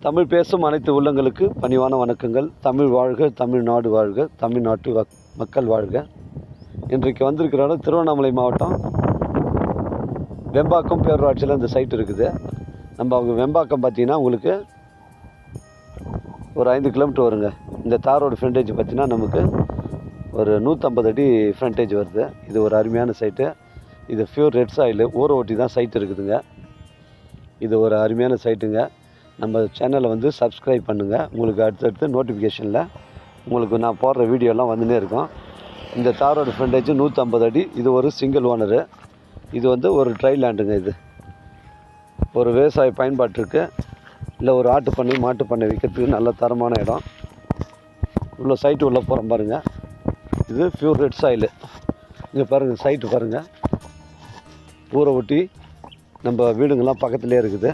தமிழ் பேசும் அனைத்து உள்ளங்களுக்கு பணிவான வணக்கங்கள். தமிழ் வாழ்க தமிழ்நாடு வாழ்க தமிழ்நாட்டு வக்- மக்கள் வாழ்க. இன்றைக்கு வந்திருக்கிற திருவண்ணாமலை மாவட்டம். வெம்பாக்கம் பேரூராட்சியில் இந்த சைட் இருக்குது. நம்ம அவங்க வெம்பாக்கம் பார்த்தீங்கன்னா உங்களுக்கு ஒரு ஐந்து கிலோமீட்டர் வருங்க. இந்த தாரோட ஃப்ரண்டேஜ் பார்த்திங்கன்னா நமக்கு ஒரு நூற்றம்பது அடி ஃப்ரண்டேஜ் வருது. இது ஒரு அருமையான சைட்டு இது ஃபியூர் ரெட் சாயில் ஊற ஒட்டி தான் சைட் இருக்குதுங்க. இது ஒரு அருமையான சைட்டுங்க நம்ம சேனலை வந்து சப்ஸ்கிரைப் பண்ணுங்கள் உங்களுக்கு அடுத்தடுத்து நோட்டிஃபிகேஷனில் உங்களுக்கு நான் போடுற வீடியோலாம் வந்துனே இருக்கும். இந்த தாரோட ஃப்ரண்டேஜ் நூற்றம்பது அடி. இது ஒரு சிங்கிள் ஓனரு இது வந்து ஒரு ட்ரை லேண்டுங்க இது. ஒரு விவசாய பயன்பாட்டிற்கு இல்லை ஒரு ஆட்டு பண்ணை மாட்டு பண்ணை விற்கிறதுக்கு நல்ல தரமான இடம். உள்ள சைட்டு உள்ளே போகிறோம் பாருங்கள் இது பியூர் ரெட் சாயில் இங்கே பாருங்கள் சைட்டு பாருங்கள் ஊரை ஒட்டி நம்ம வீடுங்கள்லாம் பக்கத்துலேயே இருக்குது.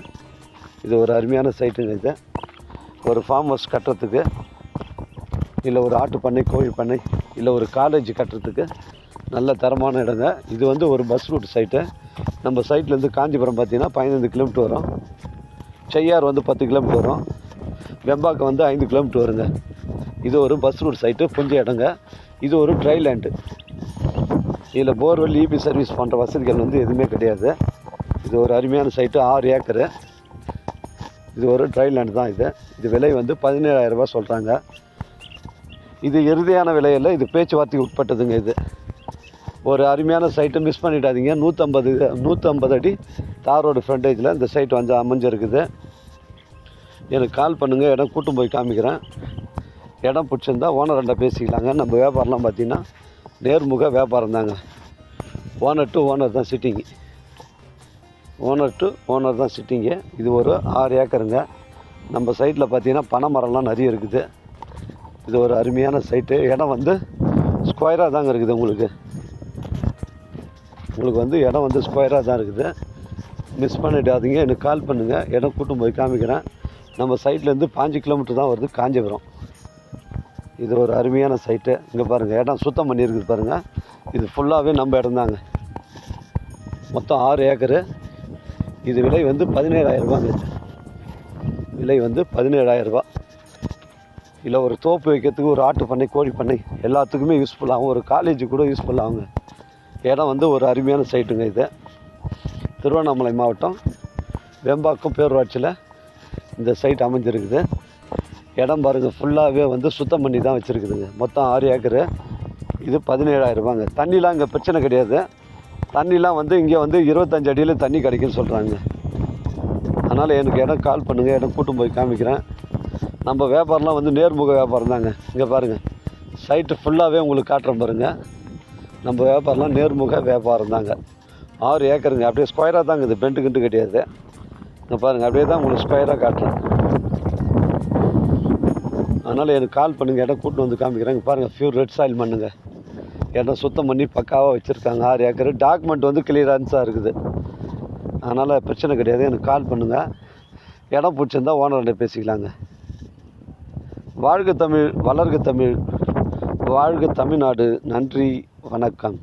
இது ஒரு அருமையான சைட்டுங்க இது. ஒரு ஃபார்ம் ஹவுஸ் கட்டுறதுக்கு இல்லை ஒரு ஆட்டு பண்ணை கோழி பண்ணை இல்லை ஒரு காலேஜ் கட்டுறதுக்கு நல்ல தரமான இடங்க. இது வந்து ஒரு பஸ் ரூட் சைட்டு நம்ம சைட்லேருந்து காஞ்சிபுரம் பார்த்திங்கன்னா பதினைந்து கிலோமீட்டர் வரும். செய்யார் வந்து பத்து கிலோமீட்டர் வரும். வெம்பாக்கம் வந்து ஐந்து கிலோமீட்டர் வருங்க. இது ஒரு பஸ் ரூட் சைட்டு புஞ்ச இடங்க. இது ஒரு ட்ரை லேண்டு இதில் போர்வெல் இபி சர்வீஸ் பண்ணுற வசதிகள் வந்து எதுவுமே கிடையாது. இது ஒரு அருமையான சைட்டு ஆறு ஏக்கரு. இது ஒரு ட்ரை லேண்ட் தான் இது. இது விலை வந்து பதினேழாயிரரூபா சொல்கிறாங்க இது இறுதியான விலையில் இது பேச்சுவார்த்தைக்கு உட்பட்டதுங்க இது. ஒரு அருமையான சைட்டை மிஸ் பண்ணிடாதீங்க. நூற்றம்பது நூற்றம்பது அடி தார் ரோடு ஃப்ரண்டேஜில் இந்த சைட் வந்து அமைஞ்சிருக்குது. எனக்கு கால் பண்ணுங்கள் இடம் கூட்டும் போய் காமிக்கிறேன். இடம் பிடிச்சிருந்தா ஓனர் ரெண்டை பேசிக்கலாங்க. நம்ம வியாபாரம்லாம் பார்த்திங்கன்னா நேர்முக வியாபாரம் தாங்க. ஓனர் டு ஓனர் தான் சிட்டிங்கு ஓனர் டு ஓனர் தான் சிட்டிங்கு இது ஒரு ஆறு ஏக்கருங்க. நம்ம சைட்டில் பார்த்தீங்கன்னா பனை மரம்லாம் நிறைய இருக்குது. இது ஒரு அருமையான சைட்டு இடம் வந்து ஸ்கொயராக தாங்க இருக்குது உங்களுக்கு. உங்களுக்கு வந்து இடம் வந்து ஸ்கொயராக தான் இருக்குது. மிஸ் பண்ணிடாதீங்க. எனக்கு கால் பண்ணுங்கள் இடம் கூட்டும் போய் காமிக்கிறேன். நம்ம சைட்லேருந்து பாஞ்சு கிலோமீட்டர் தான் வருது காஞ்சிபுரம். இது ஒரு அருமையான சைட்டு இங்கே பாருங்கள் இடம் சுத்தம் பண்ணியிருக்குது பாருங்கள் இது ஃபுல்லாகவே நம்ம இடம் தாங்க. மொத்தம் ஆறு ஏக்கரு. இது விலை வந்து பதினேழாயிரரூபாங்க விலை வந்து பதினேழாயிரரூபா இல்லை ஒரு தோப்பு வைக்கிறதுக்கு ஒரு ஆட்டு பண்ணை கோழி பண்ணை எல்லாத்துக்குமே யூஸ்ஃபுல் ஆகும் ஒரு காலேஜ் கூட யூஸ்ஃபுல் ஆகுங்க இடம் வந்து ஒரு அருமையான சைட்டுங்க இது. திருவண்ணாமலை மாவட்டம் வெம்பாக்கம் பேரூராட்சியில் இந்த சைட் அமைஞ்சிருக்குது. இடம் பாருங்கள் ஃபுல்லாகவே வந்து சுத்தம் பண்ணி தான் வச்சுருக்குதுங்க. மொத்தம் ஆறு ஏக்கரு. இது பதினேழாயிரரூபாங்க தண்ணிலாம் இங்கே பிரச்சனை கிடையாது. தண்ணிலாம் வந்து இங்கே வந்து இருபத்தஞ்சு அடியில் தண்ணி கிடைக்குன்னு சொல்கிறாங்க அதனால் எனக்கு இடம் கால் பண்ணுங்கள் இடம் கூட்டும் போய் காமிக்கிறேன். நம்ம வியாபாரம்லாம் வந்து நேர்முக வியாபாரம் தாங்க. இங்கே பாருங்கள் சைட்டு ஃபுல்லாகவே உங்களுக்கு காட்டுறேன் பாருங்கள் நம்ம வியாபாரம்லாம் நேர்முக வியாபாரம் தாங்க. ஆறு ஏக்கருங்க. அப்படியே ஸ்கொயராக தாங்க இது. பெண்டு கிண்டு கிடையாது இங்கே பாருங்கள் அப்படியே தான் உங்களுக்கு ஸ்கொயராக காட்டுறேன். அதனால் எனக்கு கால் பண்ணுங்கள் இடம் கூட்டு வந்து காமிக்கிறேன். இங்கே பாருங்கள் ஃபியூர் ரெட் சாயில் மண்ணுங்க. இடம் சுத்தம் பண்ணி பக்காவாக வச்சுருக்காங்க. ஆறு ஏக்கர். டாக்குமெண்ட் வந்து கிளியரன்ஸாக இருக்குது. அதனால் பிரச்சனை கிடையாது. எனக்கு கால் பண்ணுங்கள் இடம் பிடிச்சிருந்தா ஓனர்கிட்ட பேசிக்கலாங்க. வாழ்க தமிழ் வளர்க தமிழ். வாழ்க தமிழ்நாடு. நன்றி. வணக்கம்.